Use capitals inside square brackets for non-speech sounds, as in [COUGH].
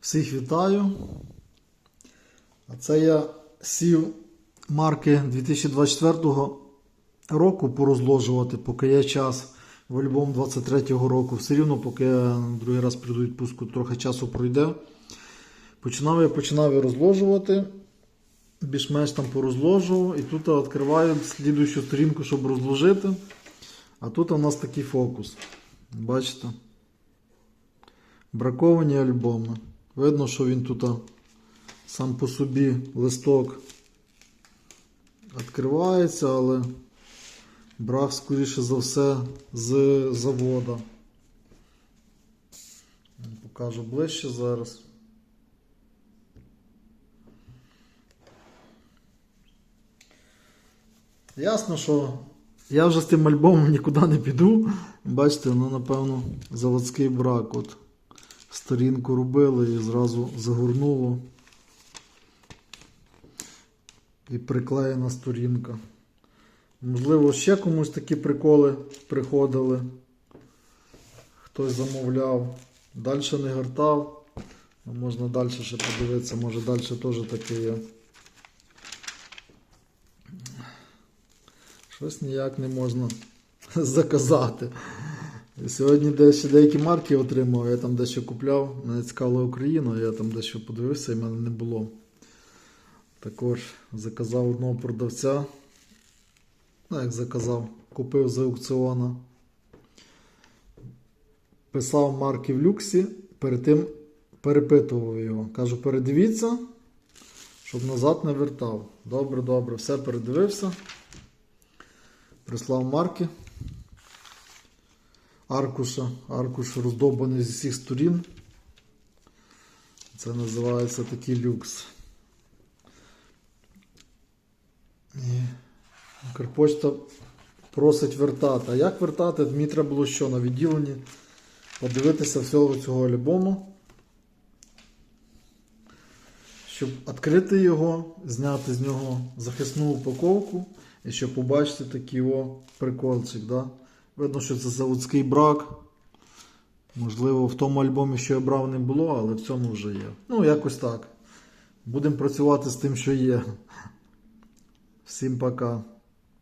Всіх вітаю. А це я сів марки 2024 року порозложувати, поки є час в альбом 23-го року. Все рівно, поки я другий раз прийду відпустку, трохи часу пройде. Починав я починав розложувати. Більш-менш там порозложував. І тут відкриваю слідуючу сторінку, щоб розложити. А тут у нас такий фокус. Бачите? Браковані альбоми. Видно, що він тут сам по собі листок відкривається, але брав, скоріше за все, з завода. Покажу ближче зараз. Ясно, що я вже з тим альбомом нікуди не піду. Бачите, ну, напевно, заводський брак. От сторінку робили і зразу загорнуло. І приклеєна сторінка. Можливо, ще комусь такі приколи приходили. Хтось замовляв. Далі не гортав. А Можна далі ще подивитися, може далі теж таке є. Щось ніяк не можна [LAUGHS] заказати. Сьогодні дещо деякі марки отримав, я там дещо купляв, мене цікавила Україна, я там дещо подивився і в мене не було. Також заказав одного продавця. Ну, як заказав, купив з аукціона. Писав марки в люксі, перед тим перепитував його. Кажу, передивіться, щоб назад не вертав. Добре, добре, все передивився. Прислав марки. Аркуша. Аркуш роздовбаний зі всіх сторін. Це називається такий люкс. І Укрпочта просить вертати. А як вертати? Мені треба було що на відділенні подивитися всього цього альбому. Щоб відкрити його, зняти з нього захисну упаковку і щоб побачити такий о приколчик. Да? Видно, що це заводський брак. Можливо, в тому альбомі, що я брав, не було, але в цьому вже є. Ну, якось так. Будемо працювати з тим, що є. Всім пока.